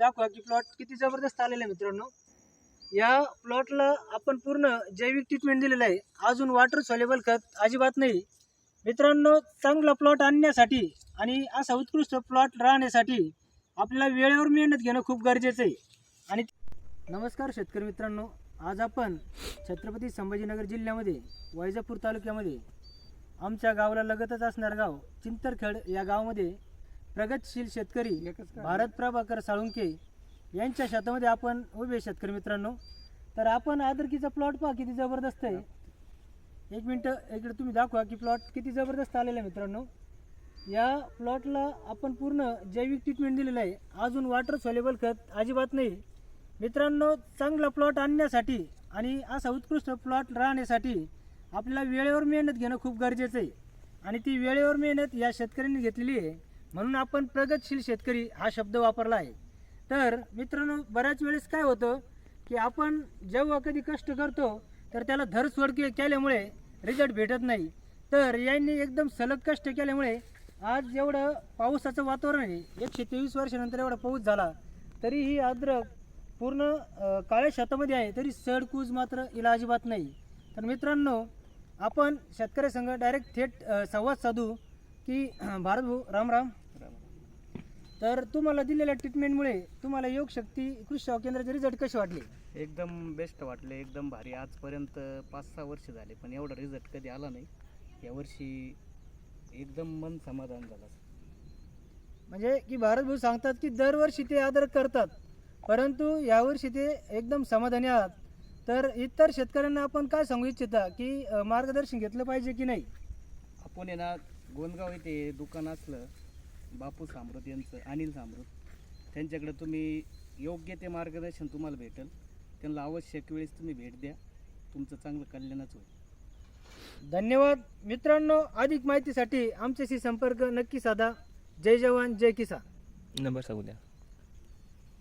दाखवा की प्लॉट किती जबरदस्त आलेला आहे मित्रांनो. या प्लॉटला आपण पूर्ण जैविक ट्रीटमेंट दिलेलं आहे. अजून वॉटर सॉलेबल खत अजिबात नाही. मित्रांनो चांगला प्लॉट आणण्यासाठी आणि असा उत्कृष्ट प्लॉट राहण्यासाठी आपल्याला वेळेवर मेहनत घेणं खूप गरजेचं आहे. आणि नमस्कार शेतकरी मित्रांनो आज आपण छत्रपती संभाजीनगर जिल्ह्यामध्ये वैजापूर तालुक्यामध्ये आमच्या गावाला लगतच असणारं गाव चिंतरखेड या गावामध्ये प्रगतशील शेतकरी भारत प्रभाकर साळुंके यांच्या शेतामध्ये आपण उभे शेतकरी मित्रांनो. तर आपण आदरकीचा प्लॉट पहा किती जबरदस्त आहे. एक मिनटं इकडे तुम्ही दाखवा की प्लॉट किती जबरदस्त आलेला आहे मित्रांनो. या प्लॉटला आपण पूर्ण जैविक ट्रीटमेंट दिलेलं आहे. अजून वॉटर सॉलेबल खत अजिबात नाही. मित्रांनो चांगला प्लॉट आणण्यासाठी आणि असा उत्कृष्ट प्लॉट राहण्यासाठी आपल्याला वेळेवर मेहनत घेणं खूप गरजेचं आहे. आणि ती वेळेवर मेहनत या शेतकऱ्यांनी घेतलेली आहे. म्हणून आपण प्रगतशील शेतकरी हा शब्द वापरला आहे. तर मित्रांनो बऱ्याच वेळेस काय होतं की आपण जेव्हा कधी कष्ट करतो तर त्याला धर सोड के केल्यामुळे रिझल्ट भेटत नाही. तर यांनी एकदम सलग कष्ट केल्यामुळे आज एवढं पावसाचं वातावरण आहे. एकशे तेवीस वर्षानंतर एवढा पाऊस झाला तरी ही अद्रक पूर्ण काळ्या शेतामध्ये आहे तरी सडकूज मात्र हिला अजिबात नाही. तर मित्रांनो आपण शेतकऱ्यासंग डायरेक्ट थेट संवाद साधू की भारत भाऊ राम राम. तर तुम्हाला दिलेल्या ट्रीटमेंटमुळे तुम्हाला योग शक्ती कृषी सेवा केंद्राचे रिझल्ट कसे वाटले? एकदम बेस्ट वाटले एकदम भारी. आजपर्यंत पाच सहा वर्ष झाले पण एवढा रिझल्ट कधी आला नाही. यावर्षी एकदम मन समाधान झालं. म्हणजे की भारत भाऊ सांगतात की दरवर्षी ते आदर करतात परंतु यावर्षी ते एकदम समाधानी आहात. तर इतर शेतकऱ्यांना आपण काय सांगू इच्छिता की अं, मार्गदर्शन घेतलं पाहिजे की नाही? आपण आहे ना गोंदगाव येथे दुकान असलं बापू सामृत यांचं अनिल सामृत. त्यांच्याकडे तुम्ही योग्य ते मार्गदर्शन तुम्हाला भेटेल. त्यांना आवश्यक वेळेस तुम्ही भेट द्या. तुमचं चांगलं कल्याणच होईल. धन्यवाद. मित्रांनो अधिक माहितीसाठी आमच्याशी संपर्क नक्की साधा. जय जवान जय किसान. नंबर सांगू द्या.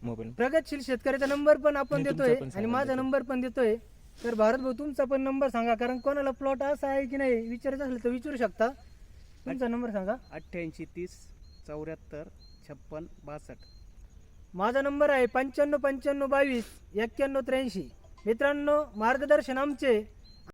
मोबाईल. प्रगतशील शेतकऱ्याचा नंबर पण आपण नाही, देतोय पण आणि सांगा माझा. नंबर पण देतोय. तर भारत भाऊ तुमचा पण नंबर सांगा कारण कोणाला प्लॉट असा आहे की नाही विचारायचं असेल तर विचारू शकता. तुमचा नंबर सांगा. अठ्ठ्याऐंशी तीस चौऱ्याहत्तर छप्पन बासष्ट. माझा नंबर आहे पंच्याण्णव पंच्याण्णव बावीस एक्क्याण्णव त्र्याऐंशी. मित्रांनो मार्गदर्शन आमचे